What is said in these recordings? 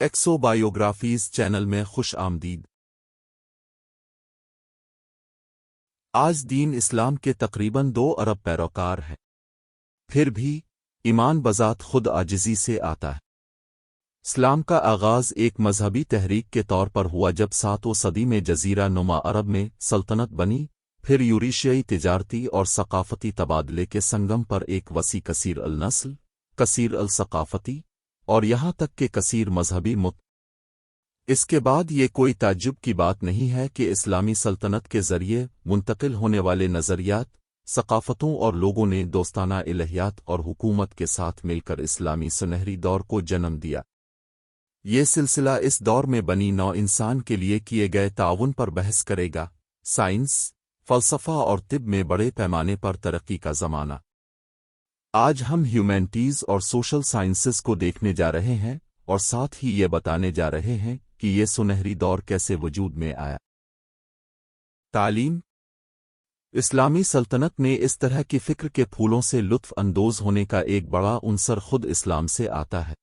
ایکسو biographies channel میں خوش آمدید۔ آج دین اسلام کے تقریباً دو ارب پیروکار ہیں۔ پھر بھی، ایمان بذات خود آجزی سے آتا ہے۔ اسلام کا آغاز ایک مذہبی تحریک کے طور پر ہوا جب ساتوں صدی میں جزیرہ نما عرب میں سلطنت بنی، پھر یوریشیائی تجارتی اور ثقافتی تبادلے کے سنگم پر ایک وسیع کثیر النسل، کثیر الثقافتی اور یہاں تک کہ کثیر مذہبی مت۔ اس کے بعد یہ کوئی تعجب کی بات نہیں ہے کہ اسلامی سلطنت کے ذریعے منتقل ہونے والے نظریات، ثقافتوں اور لوگوں نے دوستانہ الہیات اور حکومت کے ساتھ مل کر اسلامی سنہری دور کو جنم دیا۔ یہ سلسلہ اس دور میں بنی نو انسان کے لیے کیے گئے تعاون پر بحث کرے گا۔ سائنس، فلسفہ اور طب میں بڑے پیمانے پر ترقی کا زمانہ۔ آج ہم ہیومینٹیز اور سوشل سائنسز کو دیکھنے جا رہے ہیں اور ساتھ ہی یہ بتانے جا رہے ہیں کہ یہ سنہری دور کیسے وجود میں آیا۔ تعلیم۔ اسلامی سلطنت نے اس طرح کی فکر کے پھولوں سے لطف اندوز ہونے کا ایک بڑا عنصر خود اسلام سے آتا ہے۔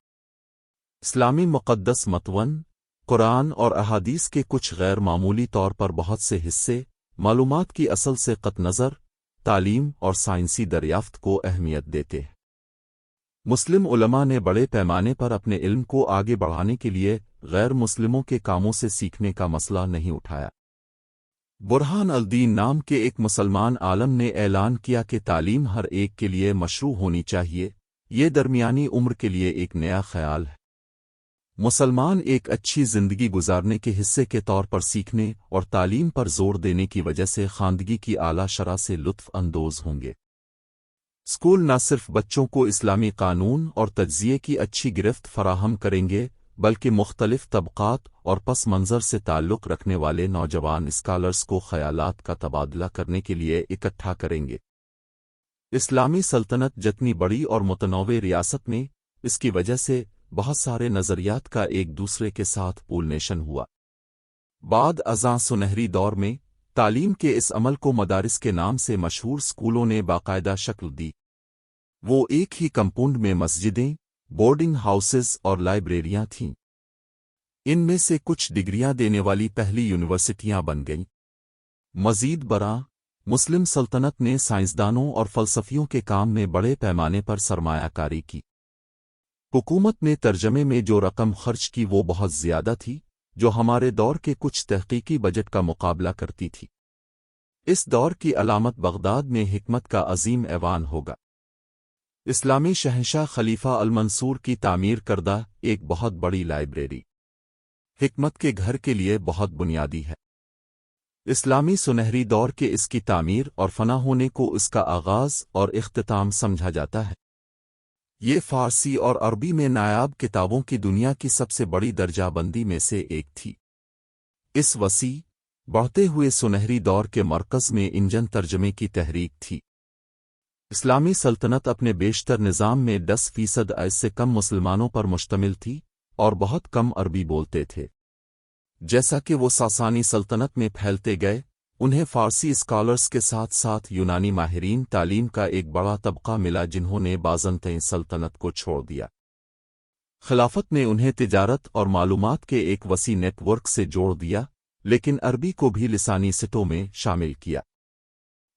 اسلامی مقدس متون، قرآن اور احادیث کے کچھ غیر معمولی طور پر بہت سے حصے، معلومات کی اصل سے قط نظر تعلیم اور سائنسی دریافت کو اہمیت دیتے ہیں۔ مسلم علماء نے بڑے پیمانے پر اپنے علم کو آگے بڑھانے کے لیے غیر مسلموں کے کاموں سے سیکھنے کا مسئلہ نہیں اٹھایا۔ برہان الدین نام کے ایک مسلمان عالم نے اعلان کیا کہ تعلیم ہر ایک کے لیے مشروع ہونی چاہیے، یہ درمیانی عمر کے لیے ایک نیا خیال ہے۔ مسلمان ایک اچھی زندگی گزارنے کے حصے کے طور پر سیکھنے اور تعلیم پر زور دینے کی وجہ سے خواندگی کی اعلی شرح سے لطف اندوز ہوں گے۔ اسکول نہ صرف بچوں کو اسلامی قانون اور تجزیے کی اچھی گرفت فراہم کریں گے، بلکہ مختلف طبقات اور پس منظر سے تعلق رکھنے والے نوجوان اسکالرس کو خیالات کا تبادلہ کرنے کے لیے اکٹھا کریں گے۔ اسلامی سلطنت جتنی بڑی اور متنوع ریاست میں اس کی وجہ سے بہت سارے نظریات کا ایک دوسرے کے ساتھ پولنیشن ہوا۔ بعد ازاں سنہری دور میں، تعلیم کے اس عمل کو مدارس کے نام سے مشہور سکولوں نے باقاعدہ شکل دی۔ وہ ایک ہی کمپاؤنڈ میں مسجدیں، بورڈنگ ہاؤسز اور لائبریریاں تھیں۔ ان میں سے کچھ ڈگریاں دینے والی پہلی یونیورسٹیاں بن گئیں۔ مزید برآں، مسلم سلطنت نے سائنسدانوں اور فلسفیوں کے کام میں بڑے پیمانے پر سرمایہ کاری کی۔ حکومت نے ترجمے میں جو رقم خرچ کی وہ بہت زیادہ تھی، جو ہمارے دور کے کچھ تحقیقی بجٹ کا مقابلہ کرتی تھی۔ اس دور کی علامت بغداد میں حکمت کا عظیم ایوان ہوگا۔ اسلامی شہنشاہ خلیفہ المنصور کی تعمیر کردہ ایک بہت بڑی لائبریری۔ حکمت کے گھر کے لیے بہت بنیادی ہے۔ اسلامی سنہری دور کے اس کی تعمیر اور فنا ہونے کو اس کا آغاز اور اختتام سمجھا جاتا ہے۔ یہ فارسی اور عربی میں نایاب کتابوں کی دنیا کی سب سے بڑی درجہ بندی میں سے ایک تھی۔ اس وسیع، بڑھتے ہوئے سنہری دور کے مرکز میں انجن ترجمے کی تحریک تھی۔ اسلامی سلطنت اپنے بیشتر نظام میں دس فیصد ایس سے کم مسلمانوں پر مشتمل تھی اور بہت کم عربی بولتے تھے۔ جیسا کہ وہ ساسانی سلطنت میں پھیلتے گئے انہیں فارسی اسکالرس کے ساتھ ساتھ یونانی ماہرین تعلیم کا ایک بڑا طبقہ ملا جنہوں نے بازنتیں سلطنت کو چھوڑ دیا۔ خلافت نے انہیں تجارت اور معلومات کے ایک وسیع نیٹ ورک سے جوڑ دیا، لیکن عربی کو بھی لسانی سٹوں میں شامل کیا۔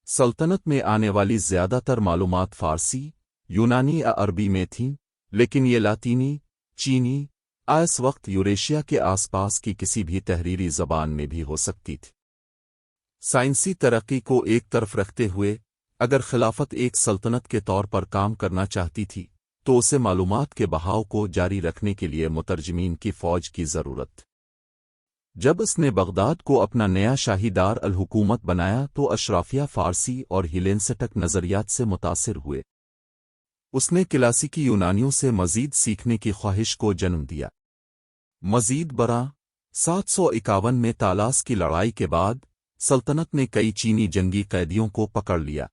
سلطنت میں آنے والی زیادہ تر معلومات فارسی، یونانی یا عربی میں تھیں، لیکن یہ لاطینی، چینی آئس وقت یوریشیا کے آس پاس کی کسی بھی تحریری زبان میں بھی ہو سکتی تھی۔ سائنسی ترقی کو ایک طرف رکھتے ہوئے، اگر خلافت ایک سلطنت کے طور پر کام کرنا چاہتی تھی، تو اسے معلومات کے بہاؤ کو جاری رکھنے کے لیے مترجمین کی فوج کی ضرورت۔ جب اس نے بغداد کو اپنا نیا شاہی دار الحکومت بنایا، تو اشرافیہ فارسی اور ہیلینسٹک نظریات سے متاثر ہوئے۔ اس نے کلاسیکی یونانیوں سے مزید سیکھنے کی خواہش کو جنم دیا۔ مزید برآں، سات سو اکاون میں تالاس کی لڑائی کے بعد سلطنت نے کئی چینی جنگی قیدیوں کو پکڑ لیا۔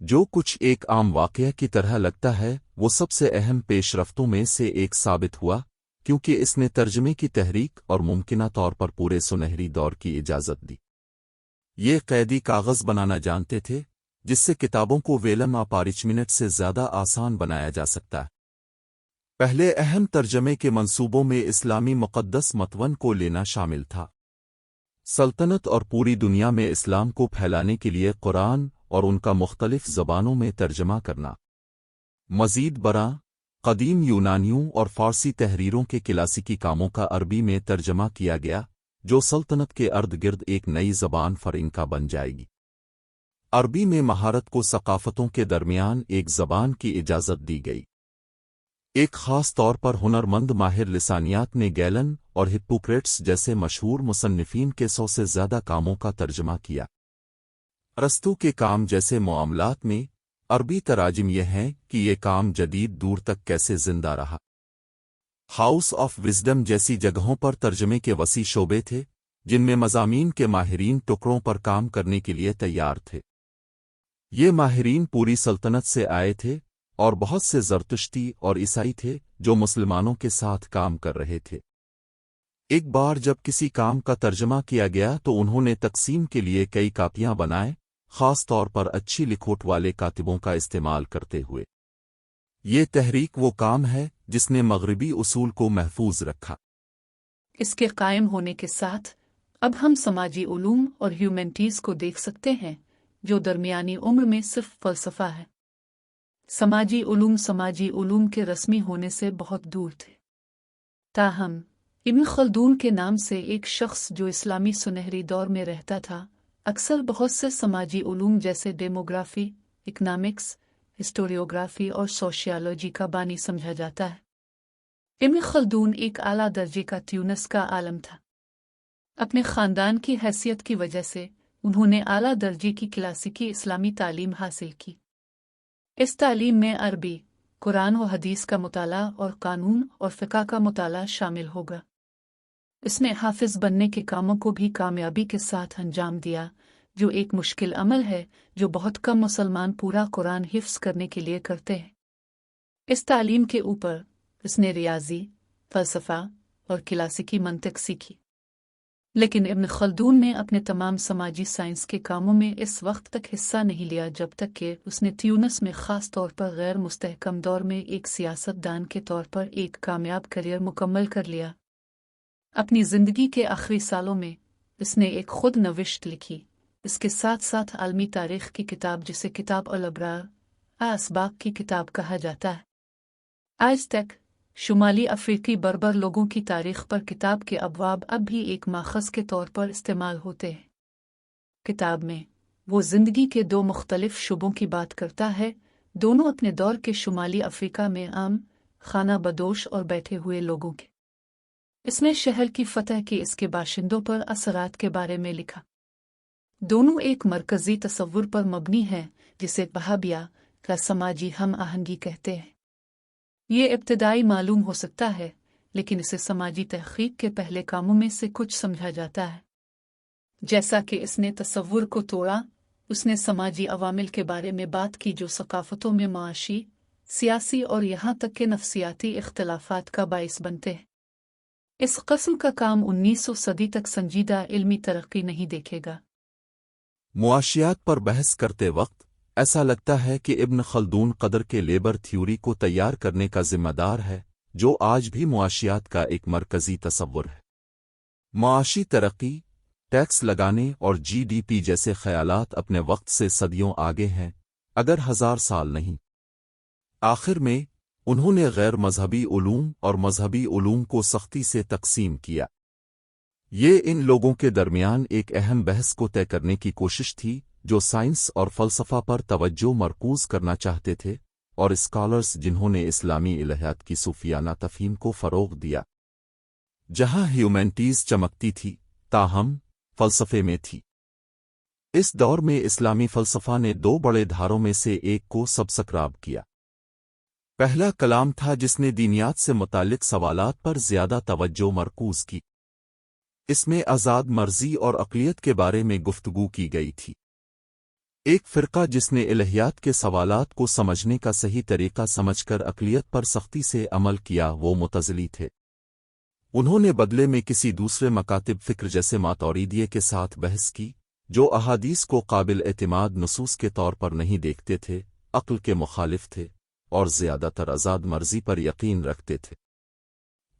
جو کچھ ایک عام واقعہ کی طرح لگتا ہے، وہ سب سے اہم پیش رفتوں میں سے ایک ثابت ہوا، کیونکہ اس نے ترجمے کی تحریک اور ممکنہ طور پر پورے سنہری دور کی اجازت دی۔ یہ قیدی کاغذ بنانا جانتے تھے، جس سے کتابوں کو ویلم آ پارچ منٹ سے زیادہ آسان بنایا جا سکتا۔ ہے پہلے اہم ترجمے کے منصوبوں میں اسلامی مقدس متون کو لینا شامل تھا۔ سلطنت اور پوری دنیا میں اسلام کو پھیلانے کے لیے قرآن اور ان کا مختلف زبانوں میں ترجمہ کرنا۔ مزید برآں، قدیم یونانیوں اور فارسی تحریروں کے کلاسیکی کاموں کا عربی میں ترجمہ کیا گیا، جو سلطنت کے ارد گرد ایک نئی زبان فرنکا بن جائے گی۔ عربی میں مہارت کو ثقافتوں کے درمیان ایک زبان کی اجازت دی گئی۔ ایک خاص طور پر ہنر مند ماہر لسانیات نے گیلن اور ہپوکریٹس جیسے مشہور مصنفین کے سو سے زیادہ کاموں کا ترجمہ کیا۔ رستو کے کام جیسے معاملات میں عربی تراجم یہ ہیں کہ یہ کام جدید دور تک کیسے زندہ رہا۔ ہاؤس آف وزڈم جیسی جگہوں پر ترجمے کے وسیع شعبے تھے، جن میں مضامین کے ماہرین ٹکڑوں پر کام کرنے کے لیے تیار تھے۔ یہ ماہرین پوری سلطنت سے آئے تھے اور بہت سے زرتشتی اور عیسائی تھے جو مسلمانوں کے ساتھ کام کر رہے تھے۔ ایک بار جب کسی کام کا ترجمہ کیا گیا تو انہوں نے تقسیم کے لیے کئی کاپیاں بنائے، خاص طور پر اچھی لکھوٹ والے کاتبوں کا استعمال کرتے ہوئے۔ یہ تحریک وہ کام ہے جس نے مغربی اصول کو محفوظ رکھا۔ اس کے قائم ہونے کے ساتھ اب ہم سماجی علوم اور ہیومنٹیز کو دیکھ سکتے ہیں جو درمیانی عمر میں صرف فلسفہ ہے۔ سماجی علوم سماجی علوم کے رسمی ہونے سے بہت دور تھے۔ تاہم، ابن خلدون کے نام سے ایک شخص جو اسلامی سنہری دور میں رہتا تھا، اکثر بہت سے سماجی علوم جیسے ڈیموگرافی، اکنامکس، ہسٹوریوگرافی اور سوشیالوجی کا بانی سمجھا جاتا ہے۔ ابن خلدون ایک اعلیٰ درجے کا تیونس کا عالم تھا۔ اپنے خاندان کی حیثیت کی وجہ سے انہوں نے اعلیٰ درجے کی کلاسیکی اسلامی تعلیم حاصل کی۔ اس تعلیم میں عربی، قرآن و حدیث کا مطالعہ اور قانون اور فقہ کا مطالعہ شامل ہوگا۔ اس نے حافظ بننے کے کاموں کو بھی کامیابی کے ساتھ انجام دیا، جو ایک مشکل عمل ہے، جو بہت کم مسلمان پورا قرآن حفظ کرنے کے لیے کرتے ہیں۔ اس تعلیم کے اوپر اس نے ریاضی، فلسفہ اور کلاسیکی منطق سیکھی۔ لیکن ابن خلدون نے اپنے تمام سماجی سائنس کے کاموں میں اس وقت تک حصہ نہیں لیا جب تک کہ اس نے تیونس میں خاص طور پر غیر مستحکم دور میں ایک سیاست دان کے طور پر ایک کامیاب کریئر مکمل کر لیا۔ اپنی زندگی کے آخری سالوں میں اس نے ایک خود نوشت لکھی۔ اس کے ساتھ ساتھ عالمی تاریخ کی کتاب جسے کتاب البرار اسباق کی کتاب کہا جاتا ہے۔ آج تک شمالی افریقی بربر لوگوں کی تاریخ پر کتاب کے ابواب اب بھی ایک ماخذ کے طور پر استعمال ہوتے ہیں۔ کتاب میں وہ زندگی کے دو مختلف شبوں کی بات کرتا ہے، دونوں اپنے دور کے شمالی افریقہ میں عام، خانہ بدوش اور بیٹھے ہوئے لوگوں کے۔ اس میں شہر کی فتح کی اس کے باشندوں پر اثرات کے بارے میں لکھا۔ دونوں ایک مرکزی تصور پر مبنی ہے جسے بہابیا کا سماجی ہم آہنگی کہتے ہیں۔ یہ ابتدائی معلوم ہو سکتا ہے، لیکن اسے سماجی تحقیق کے پہلے کاموں میں سے کچھ سمجھا جاتا ہے۔ جیسا کہ اس نے تصور کو توڑا، اس نے سماجی عوامل کے بارے میں بات کی جو ثقافتوں میں معاشی، سیاسی اور یہاں تک کہ نفسیاتی اختلافات کا باعث بنتے ہیں۔ اس قسم کا کام انیس سو صدی تک سنجیدہ علمی ترقی نہیں دیکھے گا۔ معاشیات پر بحث کرتے وقت ایسا لگتا ہے کہ ابن خلدون قدر کے لیبر تھیوری کو تیار کرنے کا ذمہ دار ہے، جو آج بھی معاشیات کا ایک مرکزی تصور ہے۔ معاشی ترقی، ٹیکس لگانے اور جی ڈی پی جیسے خیالات اپنے وقت سے صدیوں آگے ہیں، اگر ہزار سال نہیں۔ آخر میں، انہوں نے غیر مذہبی علوم اور مذہبی علوم کو سختی سے تقسیم کیا۔ یہ ان لوگوں کے درمیان ایک اہم بحث کو طے کرنے کی کوشش تھی۔ جو سائنس اور فلسفہ پر توجہ مرکوز کرنا چاہتے تھے اور اسکالرز جنہوں نے اسلامی الہیات کی صوفیانہ تفہیم کو فروغ دیا۔ جہاں ہیومینٹیز چمکتی تھی، تاہم فلسفے میں تھی۔ اس دور میں اسلامی فلسفہ نے دو بڑے دھاروں میں سے ایک کو سب سکراب کیا۔ پہلا کلام تھا جس نے دینیات سے متعلق سوالات پر زیادہ توجہ مرکوز کی۔ اس میں آزاد مرضی اور اقلیت کے بارے میں گفتگو کی گئی تھی۔ ایک فرقہ جس نے الہیات کے سوالات کو سمجھنے کا صحیح طریقہ سمجھ کر اقلیت پر سختی سے عمل کیا، وہ متضلی تھے۔ انہوں نے بدلے میں کسی دوسرے مکاتب فکر جیسے ماتوریدیے کے ساتھ بحث کی، جو احادیث کو قابل اعتماد نصوص کے طور پر نہیں دیکھتے تھے، عقل کے مخالف تھے اور زیادہ تر آزاد مرضی پر یقین رکھتے تھے۔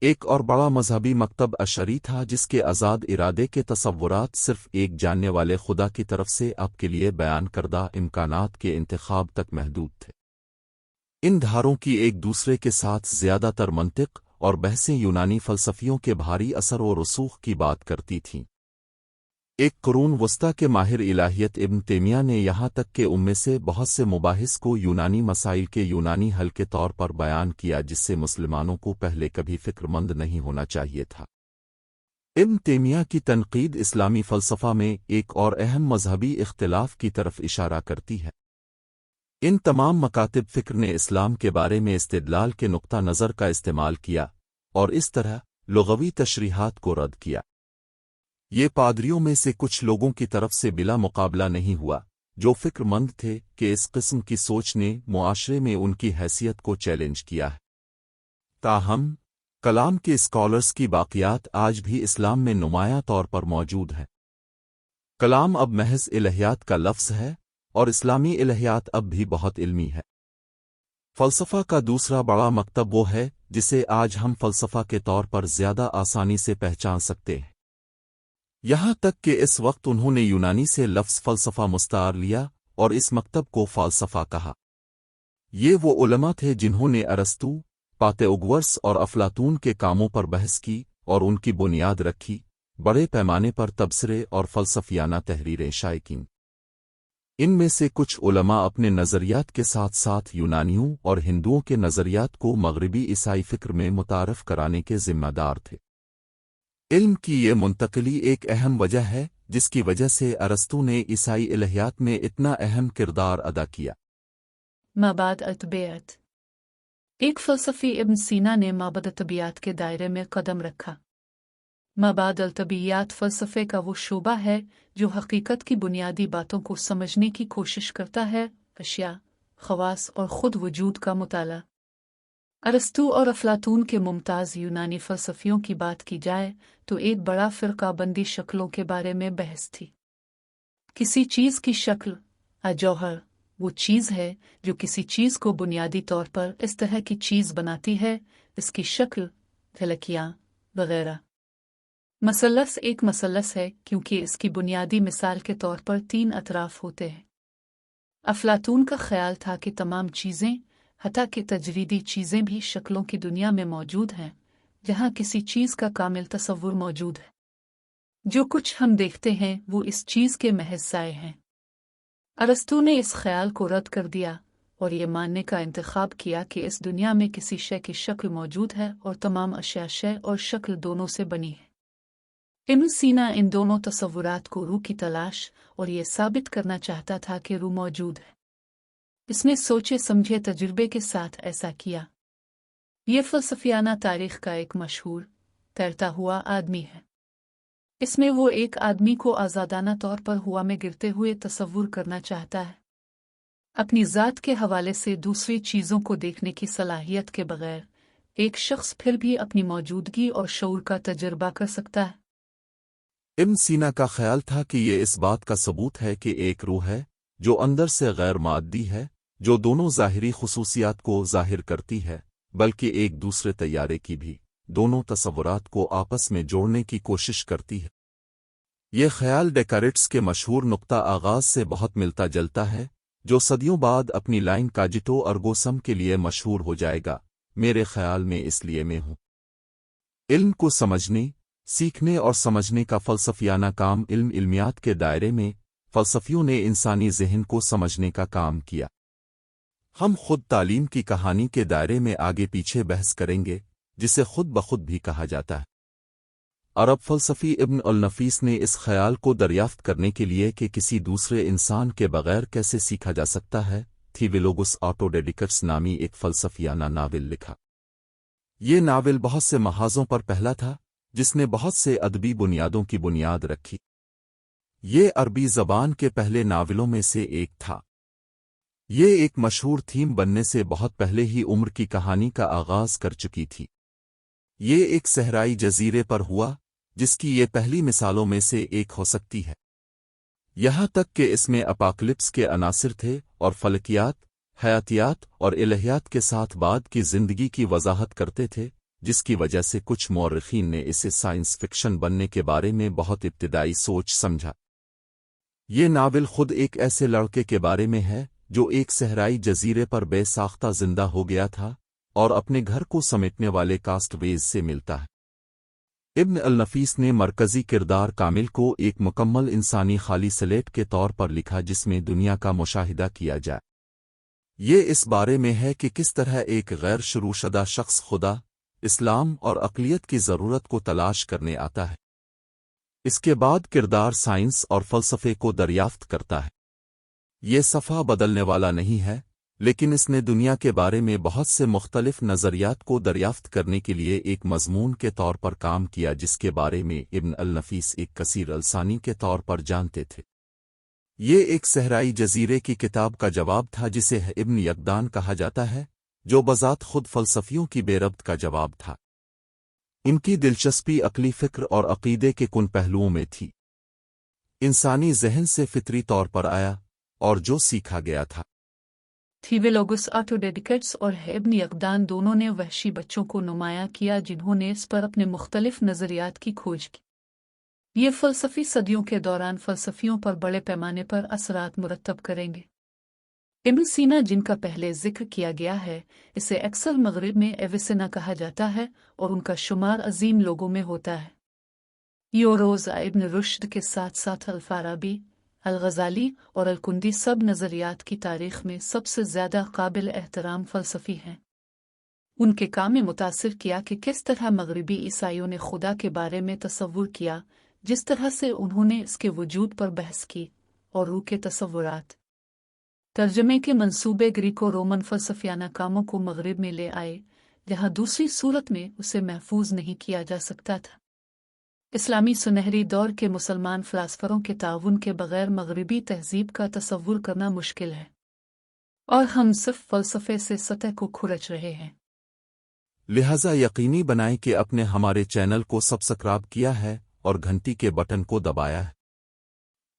ایک اور بڑا مذہبی مکتب اشری تھا جس کے آزاد ارادے کے تصورات صرف ایک جاننے والے خدا کی طرف سے آپ کے لیے بیان کردہ امکانات کے انتخاب تک محدود تھے۔ ان دھاروں کی ایک دوسرے کے ساتھ زیادہ تر منطق اور بحثیں یونانی فلسفیوں کے بھاری اثر و رسوخ کی بات کرتی تھیں۔ ایک قرون وسطی کے ماہر الہیت ابن تیمیہ نے یہاں تک کہ ان میں سے بہت سے مباحث کو یونانی مسائل کے یونانی حل کے طور پر بیان کیا جس سے مسلمانوں کو پہلے کبھی فکر مند نہیں ہونا چاہیے تھا۔ ابن تیمیہ کی تنقید اسلامی فلسفہ میں ایک اور اہم مذہبی اختلاف کی طرف اشارہ کرتی ہے۔ ان تمام مکاتب فکر نے اسلام کے بارے میں استدلال کے نقطہ نظر کا استعمال کیا اور اس طرح لغوی تشریحات کو رد کیا۔ یہ پادریوں میں سے کچھ لوگوں کی طرف سے بلا مقابلہ نہیں ہوا، جو فکر مند تھے کہ اس قسم کی سوچ نے معاشرے میں ان کی حیثیت کو چیلنج کیا ہے۔ تاہم، کلام کے اسکالرس کی باقیات آج بھی اسلام میں نمایاں طور پر موجود ہیں۔ کلام اب محض الہیات کا لفظ ہے اور اسلامی الہیات اب بھی بہت علمی ہے۔ فلسفہ کا دوسرا بڑا مکتب وہ ہے جسے آج ہم فلسفہ کے طور پر زیادہ آسانی سے پہچان سکتے ہیں۔ یہاں تک کہ اس وقت انہوں نے یونانی سے لفظ فلسفہ مستعار لیا اور اس مکتب کو فالسفہ کہا۔ یہ وہ علماء تھے جنہوں نے ارستو پات اگورس اور افلاطون کے کاموں پر بحث کی اور ان کی بنیاد رکھی، بڑے پیمانے پر تبصرے اور فلسفیانہ تحریریں شائقین ان میں سے کچھ علماء اپنے نظریات کے ساتھ ساتھ یونانیوں اور ہندوؤں کے نظریات کو مغربی عیسائی فکر میں متعارف کرانے کے ذمہ دار تھے۔ علم کی یہ منتقلی ایک اہم وجہ ہے، جس کی وجہ سے ارستو نے عیسائی الہیات میں اتنا اہم کردار ادا کیا۔ ماباد الطبیعت۔ ایک فلسفی ابن سینا نے مابد طبیعت کے دائرے میں قدم رکھا۔ ماباد الطبیعت فلسفے کا وہ شعبہ ہے جو حقیقت کی بنیادی باتوں کو سمجھنے کی کوشش کرتا ہے، اشیاء، خواص اور خود وجود کا مطالعہ۔ ارستو اور افلاطون کے ممتاز یونانی فلسفیوں کی بات کی جائے تو ایک بڑا فرقہ بندی شکلوں کے بارے میں بحث تھی۔ کسی چیز کی شکل، اجوہر، وہ چیز ہے جو کسی چیز کو بنیادی طور پر اس طرح کی چیز بناتی ہے، اس کی شکل دھلکیاں وغیرہ۔ مسلس ایک مسلس ہے کیونکہ اس کی بنیادی مثال کے طور پر تین اطراف ہوتے ہیں۔ افلاطون کا خیال تھا کہ تمام چیزیں حتیٰ کہ تجریدی چیزیں بھی شکلوں کی دنیا میں موجود ہیں، جہاں کسی چیز کا کامل تصور موجود ہے۔ جو کچھ ہم دیکھتے ہیں، وہ اس چیز کے محض سائے ہیں۔ ارستو نے اس خیال کو رد کر دیا اور یہ ماننے کا انتخاب کیا کہ اس دنیا میں کسی شے کی شکل موجود ہے اور تمام اشیاء شے اور شکل دونوں سے بنی ہے۔ ابن سینا ان دونوں تصورات کو روح کی تلاش اور یہ ثابت کرنا چاہتا تھا کہ روح موجود ہے۔ اس نے سوچے سمجھے تجربے کے ساتھ ایسا کیا۔ یہ فلسفیانہ تاریخ کا ایک مشہور، تیرتا ہوا آدمی ہے۔ اس میں وہ ایک آدمی کو آزادانہ طور پر ہوا میں گرتے ہوئے تصور کرنا چاہتا ہے۔ اپنی ذات کے حوالے سے دوسری چیزوں کو دیکھنے کی صلاحیت کے بغیر ایک شخص پھر بھی اپنی موجودگی اور شعور کا تجربہ کر سکتا ہے۔ ام سینا کا خیال تھا کہ یہ اس بات کا ثبوت ہے کہ ایک روح ہے جو اندر سے غیر مادی ہے۔ جو دونوں ظاہری خصوصیات کو ظاہر کرتی ہے، بلکہ ایک دوسرے طیارے کی بھی دونوں تصورات کو آپس میں جوڑنے کی کوشش کرتی ہے۔ یہ خیال ڈیکاریٹس کے مشہور نقطہ آغاز سے بہت ملتا جلتا ہے، جو صدیوں بعد اپنی لائن کاجٹو ارگوسم کے لیے مشہور ہو جائے گا۔ میرے خیال میں اس لیے میں ہوں۔ علم کو سمجھنے، سیکھنے اور سمجھنے کا فلسفیانہ کام علم علمیات کے دائرے میں، فلسفیوں نے انسانی ذہن کو سمجھنے کا کام کیا۔ ہم خود تعلیم کی کہانی کے دائرے میں آگے پیچھے بحث کریں گے، جسے خود بخود بھی کہا جاتا ہے۔ عرب فلسفی ابن النفیس نے اس خیال کو دریافت کرنے کے لیے کہ کسی دوسرے انسان کے بغیر کیسے سیکھا جا سکتا ہے تھی ویلوگس آٹو ڈیڈیکٹس نامی ایک فلسفیانہ ناول لکھا۔ یہ ناول بہت سے محاذوں پر پہلا تھا، جس نے بہت سے ادبی بنیادوں کی بنیاد رکھی۔ یہ عربی زبان کے پہلے ناولوں میں سے ایک تھا۔ یہ ایک مشہور تھیم بننے سے بہت پہلے ہی عمر کی کہانی کا آغاز کر چکی تھی۔ یہ ایک صحرائی جزیرے پر ہوا، جس کی یہ پہلی مثالوں میں سے ایک ہو سکتی ہے۔ یہاں تک کہ اس میں اپاکلپس کے عناصر تھے اور فلکیات، حیاتیات اور الہیات کے ساتھ بعد کی زندگی کی وضاحت کرتے تھے، جس کی وجہ سے کچھ مورخین نے اسے سائنس فکشن بننے کے بارے میں بہت ابتدائی سوچ سمجھا۔ یہ ناول خود ایک ایسے لڑکے کے بارے میں ہے جو ایک صحرائی جزیرے پر بے ساختہ زندہ ہو گیا تھا اور اپنے گھر کو سمیٹنے والے کاسٹ ویز سے ملتا ہے۔ ابن النفیس نے مرکزی کردار کامل کو ایک مکمل انسانی خالی سلیٹ کے طور پر لکھا جس میں دنیا کا مشاہدہ کیا جائے۔ یہ اس بارے میں ہے کہ کس طرح ایک غیر شروع شدہ شخص خدا اسلام اور اقلیت کی ضرورت کو تلاش کرنے آتا ہے۔ اس کے بعد کردار سائنس اور فلسفے کو دریافت کرتا ہے۔ یہ صفحہ بدلنے والا نہیں ہے، لیکن اس نے دنیا کے بارے میں بہت سے مختلف نظریات کو دریافت کرنے کے لیے ایک مضمون کے طور پر کام کیا جس کے بارے میں ابن النفیس ایک کثیر السانی کے طور پر جانتے تھے۔ یہ ایک صحرائی جزیرے کی کتاب کا جواب تھا جسے ابن یقدان کہا جاتا ہے، جو بذات خود فلسفیوں کی بے ربط کا جواب تھا۔ ان کی دلچسپی عقلی فکر اور عقیدے کے کن پہلوؤں میں تھی۔ انسانی ذہن سے فطری طور پر آیا۔ اور جو سیکھا گیا تھا۔ تھیویلوگس آٹو ڈیڈیکٹس اور ہیبن یقدان دونوں نے وحشی بچوں کو نمایاں کیا جنہوں نے اس پر اپنے مختلف نظریات کی کھوج کی۔ یہ فلسفی صدیوں کے دوران فلسفیوں پر بڑے پیمانے پر اثرات مرتب کریں گے۔ ابن سینا جن کا پہلے ذکر کیا گیا ہے، اسے اکثر مغرب میں ایوسنا کہا جاتا ہے اور ان کا شمار عظیم لوگوں میں ہوتا ہے۔ یوروز ابن رشد کے ساتھ ساتھ الفارابی الغزالی اور الکندی سب نظریات کی تاریخ میں سب سے زیادہ قابل احترام فلسفی ہیں۔ ان کے کام میں متاثر کیا کہ کس طرح مغربی عیسائیوں نے خدا کے بارے میں تصور کیا، جس طرح سے انہوں نے اس کے وجود پر بحث کی اور روح کے تصورات۔ ترجمے کے منصوبے گریکو رومن فلسفیانہ کاموں کو مغرب میں لے آئے، جہاں دوسری صورت میں اسے محفوظ نہیں کیا جا سکتا تھا۔ اسلامی سنہری دور کے مسلمان فلاسفروں کے تعاون کے بغیر مغربی تہذیب کا تصور کرنا مشکل ہے۔ اور ہم صرف فلسفے سے سطح کو کھرچ رہے ہیں۔ لہذا یقینی بنائیں کہ اپنے ہمارے چینل کو سبسکرائب کیا ہے اور گھنٹی کے بٹن کو دبایا ہے۔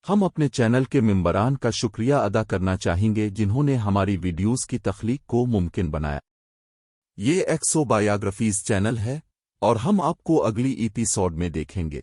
ہم اپنے چینل کے ممبران کا شکریہ ادا کرنا چاہیں گے جنہوں نے ہماری ویڈیوز کی تخلیق کو ممکن بنایا۔ یہ ایکسو بایوگرافیز چینل ہے۔ اور ہم آپ کو اگلی ایپیسوڈ میں دیکھیں گے۔